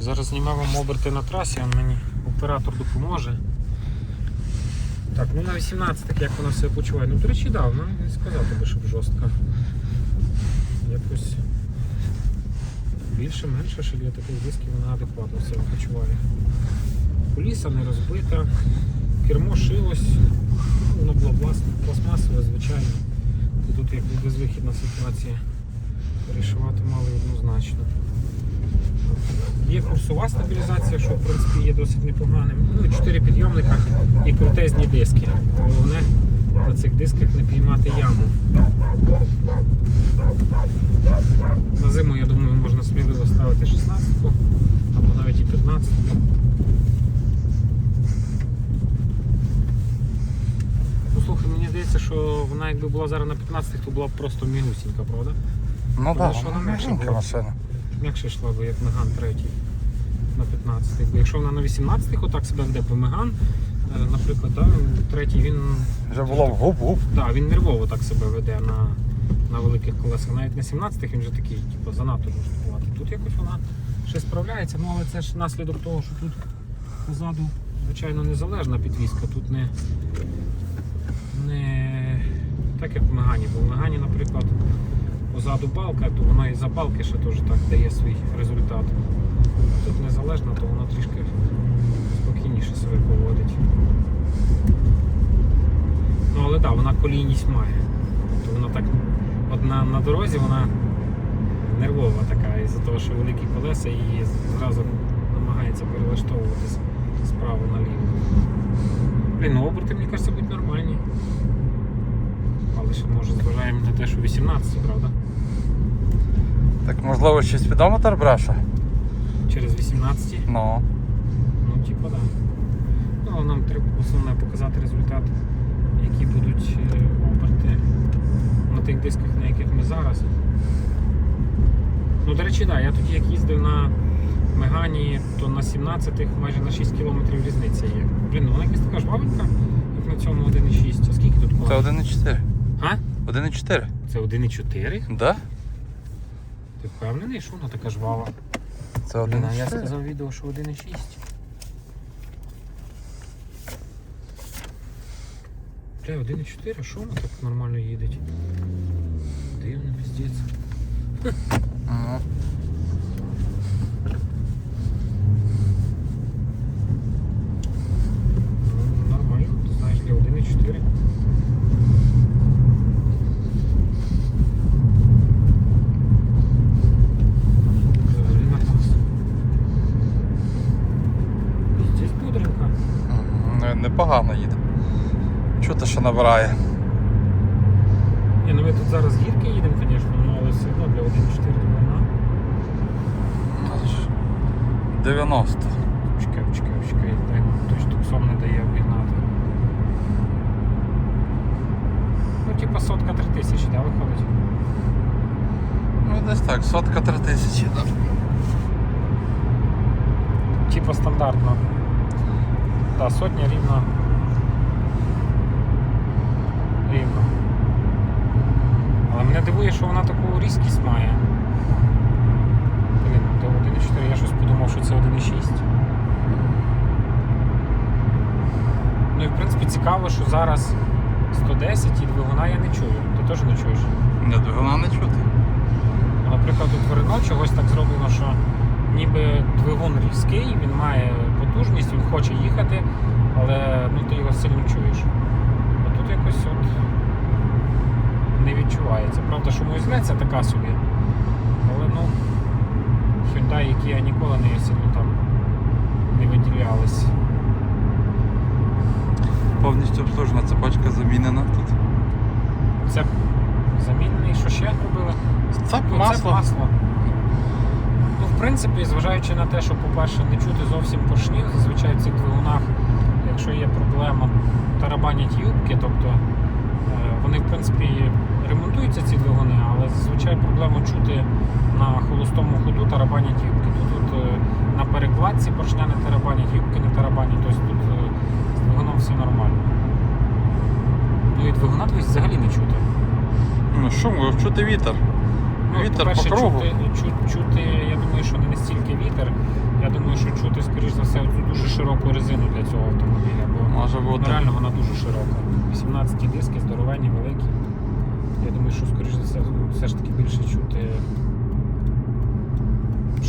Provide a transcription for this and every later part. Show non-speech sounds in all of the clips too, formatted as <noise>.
Зараз знімаю вам оберти на трасі, а мені оператор допоможе. Так, ну на 18 як вона себе почуває. Ну, до речі, да, вона не сказав тобі, щоб жорстко. Якось більше-менше, що для таких дисків вона адекватно себе почуває. Куліса не розбита, кермо шилось, ну, воно було пластмасове, звичайно. Тут якби безвихідна ситуація. Перешивати мали однозначно. Є курсова стабілізація, що в принципі є досить непоганим. Ну 4 підйомника і крутезні диски. Головне на цих дисках не піймати яму. На зиму, я думаю, можна сміливо ставити 16-ку або навіть і 15. Ну слухай, мені здається, що вона якби була зараз на 15-х, то була б просто мінусінька, правда? Ну так, да, вона вона була. машина. М'якше йшла би, як Меган 3 на 15. Бо якщо вона на 18 отак себе веде, бо Меган, е, наприклад, да, третій, він, Вже було в губ-губ. да, він нервово так себе веде на, на великих колесах. Навіть на 17-х він вже такий, типу, занадто жорсткувати. Тут якось вона ще справляється, ну але це ж наслідок того, що тут позаду, звичайно, незалежна підвізка. Тут не, не так, як в Мегані. Бо в Мегані, наприклад, позаду балка, то воно і за балки ще теж так дає свій результат. Тут незалежно, то воно трішки спокійніше себе поводить. Ну але так, да, вона колійність має. Тобто вона так одна на дорозі, вона нервова така, із-за того, що великі колеса її зразу намагається перелаштовуватись справа наліво. Блін, ну оберти, мені кажеться, будуть нормальні. Ще може зважаємо на те, що 18, правда? Так можливо ще спідометр бреше? Через 18. Ну. Ну, типа, да. Ну, але нам треба основне показати результат, які будуть е, оберти на тих дисках, на яких ми зараз. Ну, до речі, да, я тоді як їздив на Мегані, то на 17-х майже на 6 км різниця є. Блін, ну вона якась така жвавенька, як на цьому 1,6. А скільки тут Це 1,4. А? 1,4. Це 1,4? Да? Ти впевнений, що вона така жвава? Це Блін, а я сказав відео, що 1,6. Бля, 1,4, що вона так нормально їде? Дивно, піздець. Ага. Ну, нормально, ти знаєш, для 1,4. Взагалі на клас. Піздець пудренька. Мгм, Непогано їде. Чути, що набирає. Ні, ну ми тут зараз гірки їдемо, звісно, ну, але все одно для 1,4 двигуна. 90. Чекай, чекай, чекай, дай точно псом не дає обігнати. Ну, типа сотка три тисячі, да, виходить? Ну десь так, сотка 3 тисячі. Да. Типа стандартно. Да, сотня рівно. Рівно. Але мене дивує, що вона таку різкість має. Блін, до 1,4 я щось подумав, що це 1,6. Ну і в принципі цікаво, що зараз 110 і двигуна я не чую. Ти теж не чуєш? Ні, двигуна не чути. Наприклад, тут в чогось так зроблено, що ніби двигун різкий, він має потужність, він хоче їхати, але ну, ти його сильно чуєш. А якось от не відчувається. Правда, що мої це така собі. Але ну, Hyundai, які я ніколи не сильно там не виділялись. Повністю обслужена цепочка замінена тут. Це замінений, що ще робили? Це Ну, масло. Це масло. Ну, в принципі, зважаючи на те, що, по-перше, не чути зовсім поршнів, зазвичай в цих двигунах, якщо є проблема, тарабанять юбки, тобто е, вони, в принципі, ремонтуються ці двигуни, але зазвичай проблема чути на холостому ходу тарабанять юбки. Тут, тут е, на перекладці поршня не тарабанять, юбки не тарабанять, тобто тут е, з двигуном все нормально. Ну і двигуна взагалі не чути. Ну шум, чути вітер. Ну, Вітер по-перше, по кругу. Чути, чу- чути, я думаю, що не настільки вітер. Я думаю, що чути, скоріш за все, цю дуже широку резину для цього автомобіля, бо Може ну, бути. реально вона дуже широка. 18 диски, здоровенні, великі. Я думаю, що скоріш за все все ж таки більше чути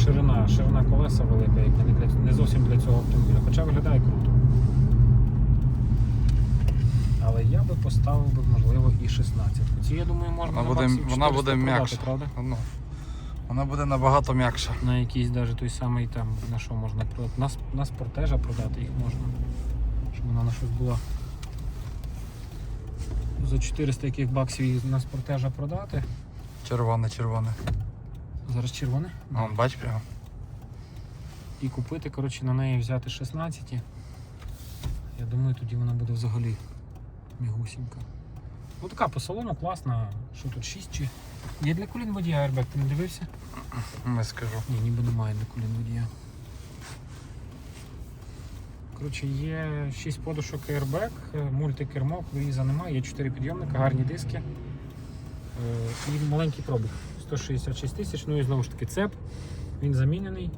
ширина, ширина колеса велика, яка не, для, не зовсім для цього автомобіля. Хоча виглядає круто. Але я би поставив би, можливо, і 16. Ці, я думаю, можна Вона на буде, вона буде м'якша. правда? Ну, вона буде набагато м'якша. На якийсь даже той самий там, на що можна продати. На, на спортежа продати їх можна. Щоб вона на щось була. За 400 яких баксів їх на спортежа продати. Червоне, червоне. Зараз червоне. Вон, бач прямо. І купити, коротше, на неї взяти 16. Я думаю, тоді вона буде взагалі мігусінька. Ну така по салону класна. Що тут 6 чи. Є для колін водія airbag, ти не дивився? <clears throat> Не скажу. Ні, ніби немає для колін водія. Коротше, є 6 подушок airbag, е, мультикермо, круїза немає, є 4 підйомника, гарні диски. Е, І маленький пробіг. 166 тисяч, ну і знову ж таки цеп, він замінений.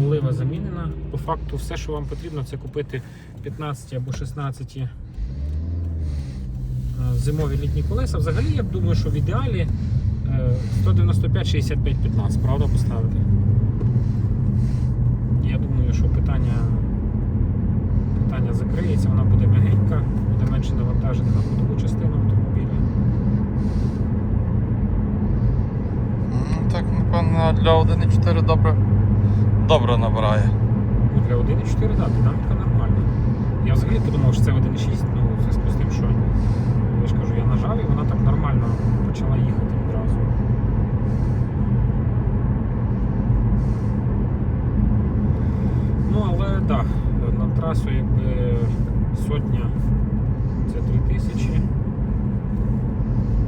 Олива замінена. По факту все, що вам потрібно, це купити 15 або 16 е, зимові літні колеса. Взагалі, я думаю, що в ідеалі е, 195, 65, 15, правда, поставити. Я думаю, що питання, питання закриється, вона буде м'ягенька, буде менше навантажена на ходову частину автомобіля. Ну, так, напевно, для 1.4 добре. Добре набирає. Ну, для 1.4, так, динаміка нормальна. Я взагалі подумав, що це 1.6, ну, в зв'язку з тим, що я ж кажу, я нажав і вона так нормально почала їхати відразу. Ну, але так, да, на трасу якби сотня це 3 тисячі.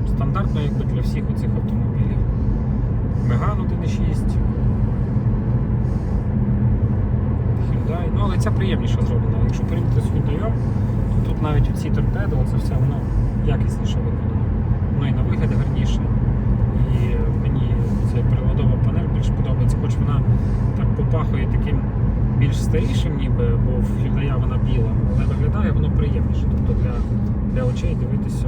Стандартно якби для всіх оцих автомобілів. Меган 1.6. Hyundai. Ну, але ця приємніше зроблена. Якщо порівняти з Hyundai, то тут навіть оці торпедо, це все воно якісніше виконано. Воно і на вигляд гарніше. І мені ця приладова панель більш подобається, хоч вона так попахує таким більш старішим, ніби, бо в Hyundai вона біла, але виглядає воно приємніше. Тобто для, для очей дивитися,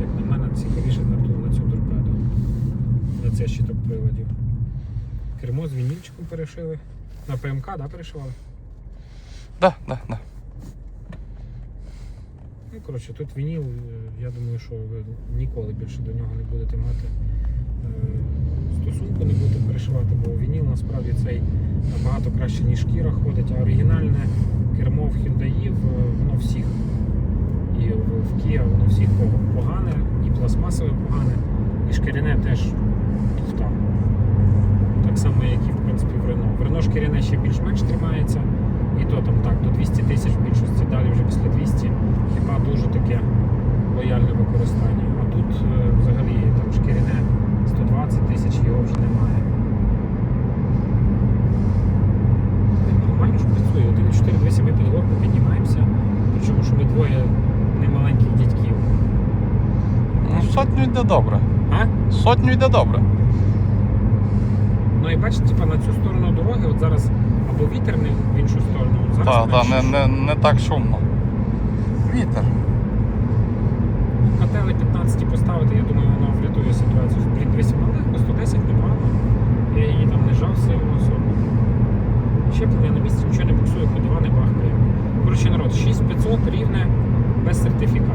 як на мене, цікавіше на ту, на цю торпеду. На цей щиток приладів. Кермо з вінільчиком перешили. На ПМК, да, перешивали? Да, да, да. Ну, коротше, тут вініл, е, я думаю, що ви ніколи більше до нього не будете мати е, стосунку, не будете перешивати, бо вініл насправді цей набагато краще, ніж шкіра ходить, а оригінальне кермо в Hyundai, воно всіх. І в, Kia воно всіх погане, і пластмасове погане, і шкіряне теж туфта. Так само, як і в принципі в Renault. В Renault шкіряне ще більш-менш тримається. І то там так, до 200 тисяч в більшості, далі вже після 200 хіба дуже таке лояльне використання. А тут е, взагалі там шкіряне 120 тисяч його вже немає. Нормально ж працює. 1,4 дивися, ми під горку піднімаємося, причому що ми двоє немаленьких дядьків. Ну, сотню йде добре. А? Сотню йде добре. Ну і бачите, типа на цю сторону дороги, от зараз або вітер не в іншу сторону. от Зараз Так, так, менше не, не, не так шумно. Вітер. На теле 15 поставити, я думаю, воно врятує ситуацію. Блін, 200 легко, 110 непогано. Я її там не жав сильно особо. Щеплення на місці, нічого не буксує, ходова не бахкає. Коротше народ, 6500 рівне без сертифікату.